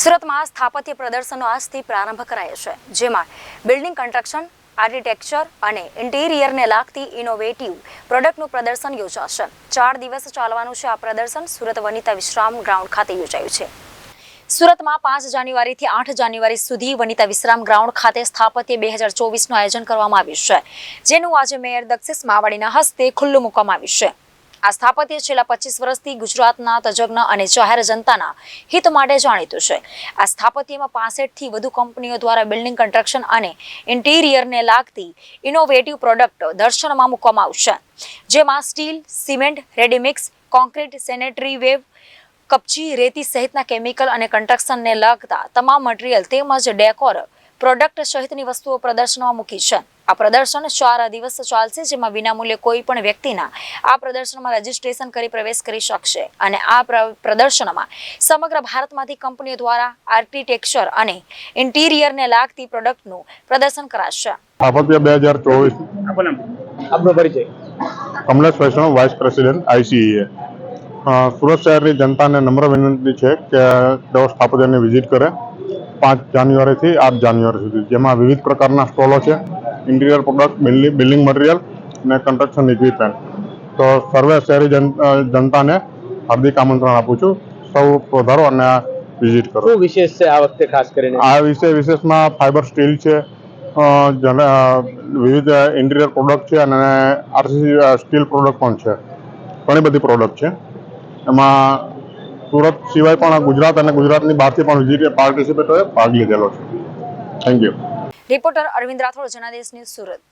સુરતમાં સ્થાપત્ય પ્રદર્શનનો આજથી પ્રારંભ કરાયો છે. જેમાં બિલ્ડિંગ કન્સ્ટ્રક્શન આર્કિટેક્ચર અને ઇન્ટિરિયરને લાગતી ઇનોવેટિવ પ્રોડક્ટનું પ્રદર્શન યોજાશે. ચાર દિવસ ચાલવાનું છે આ પ્રદર્શન. સુરત વનિતા વિશ્રામ ગ્રાઉન્ડ ખાતે યોજાયું છે. સુરતમાં પાંચ જાન્યુઆરીથી આઠ જાન્યુઆરી સુધી વનિતા વિશ્રામ ગ્રાઉન્ડ ખાતે સ્થાપત્ય બે હજાર ચોવીસનું આયોજન કરવામાં આવ્યું છે. જેનું આજે મેયર દક્ષિસ માવાડીના હસ્તે ખુલ્લું મૂકવામાં આવ્યું છે. આ સ્થાપત્ય છેલ્લા પચીસ વર્ષથી ગુજરાતના તજજ્ઞ અને જાહેર જનતાના હિત માટે જાણીતું છે. આ સ્થાપત્યમાં પાસઠથી વધુ કંપનીઓ દ્વારા બિલ્ડિંગ કન્સ્ટ્રક્શન અને ઇન્ટિરિયરને લાગતી ઇનોવેટિવ પ્રોડક્ટ દર્શનમાં મૂકવામાં આવશે. જેમાં steel, cement, ready mix, concrete, sanitary ware, કપચી, રેતી સહિતના કેમિકલ અને કન્સ્ટ્રક્શનને લગતા તમામ મટીરિયલ તેમજ ડેકોર પ્રોડક્ટ સહિતની વસ્તુઓ પ્રદર્શનમાં મૂકી છે. આ પ્રદર્શન ચાર દિવસ ચાલશે જેમાં વિનામૂલ્યે કોઈ પણ વ્યક્તિના આ પ્રદર્શનમાં રજીસ્ટ્રેશન કરી પ્રવેશ કરી શકશે. અને આ પ્ર- પ્રદર્શનમાં સમગ્ર ભારતમાંથી કંપનીઓ દ્વારા આર્કિટેક્ચર અને ઇન્ટિરિયરને લાગતી પ્રોડક્ટનું પ્રદર્શન કરાશે. સ્થાપત્ય બે હજાર ચોવીસ. આપનો પરિચય. Kamlesh Vaishnav vice president ICEA Surat શહેરની જનતાને નમ્ર વિનંતી છે કે તેઓ સ્થાપત્યની વિઝિટ કરે. પાંચ જાન્યુઆરીથી આઠ જાન્યુઆરી સુધી. જેમાં વિવિધ પ્રકારના સ્ટોલો છે. Interior product building building material અને કન્સ્ટ્રક્શન ઇક્વિપમેન્ટ તો સર્વે શહેરી જન જનતાને હાર્દિક આમંત્રણ આપું છું. સૌ વધારો અને વિઝિટ કરો. શું વિશેષ છે આ વખતે ખાસ કરીને? આ વિશે વિશેષમાં ફાઈબર સ્ટીલ છે વિવિધ ઇન્ટિરિયર પ્રોડક્ટ છે અને આરસીસી સ્ટીલ પ્રોડક્ટ પણ છે. ઘણી બધી પ્રોડક્ટ છે. એમાં સુરત સિવાય પણ ગુજરાત અને ગુજરાતની બહારથી પણ વિઝિટ પાર્ટિસિપેટોએ ભાગ લીધેલો છે. Thank you reporter Arvind Rathod Janadesh news Surat.